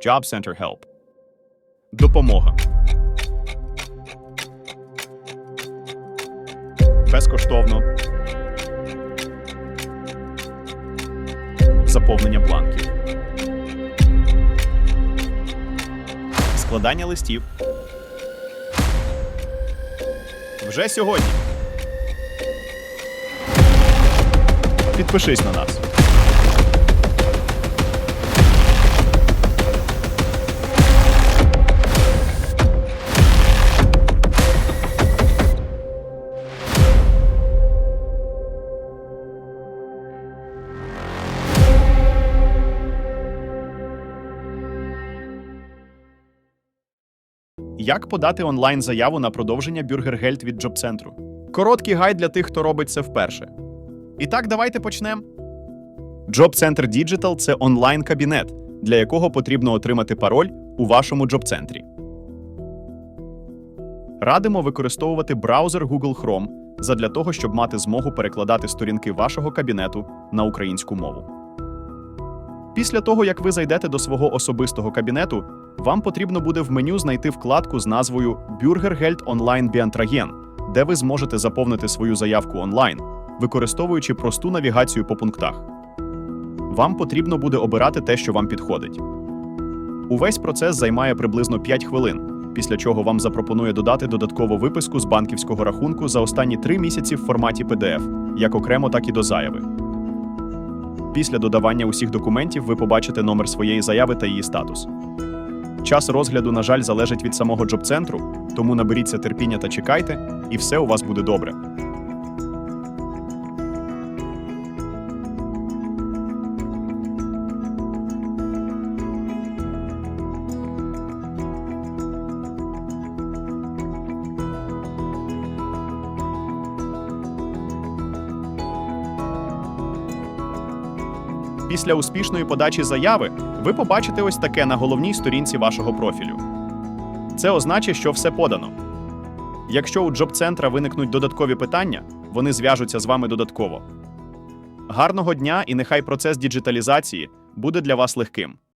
Job Center Help. Допомога. Безкоштовно. Заповнення бланків. Складання листів. Вже сьогодні. Підпишись на нас. Як подати онлайн заяву на продовження бюргергельд від Джобцентру? Короткий гайд для тих, хто робить це вперше. І так, давайте почнемо. Джоб-центр Digital – це онлайн-кабінет, для якого потрібно отримати пароль у вашому джоб-центрі. Радимо використовувати браузер Google Chrome задля того, щоб мати змогу перекладати сторінки вашого кабінету на українську мову. Після того, як ви зайдете до свого особистого кабінету, вам потрібно буде в меню знайти вкладку з назвою Bürgergeld Online Beantragen, де ви зможете заповнити свою заявку онлайн, використовуючи просту навігацію по пунктах. Вам потрібно буде обирати те, що вам підходить. Увесь процес займає приблизно 5 хвилин, після чого вам запропонує додати додаткову виписку з банківського рахунку за останні 3 місяці в форматі PDF, як окремо, так і до заяви. Після додавання усіх документів ви побачите номер своєї заяви та її статус. Час розгляду, на жаль, залежить від самого джоб-центру, тому наберіться терпіння та чекайте, і все у вас буде добре. Після успішної подачі заяви ви побачите ось таке на головній сторінці вашого профілю. Це означає, що все подано. Якщо у джоб-центра виникнуть додаткові питання, вони зв'яжуться з вами додатково. Гарного дня і нехай процес діджиталізації буде для вас легким.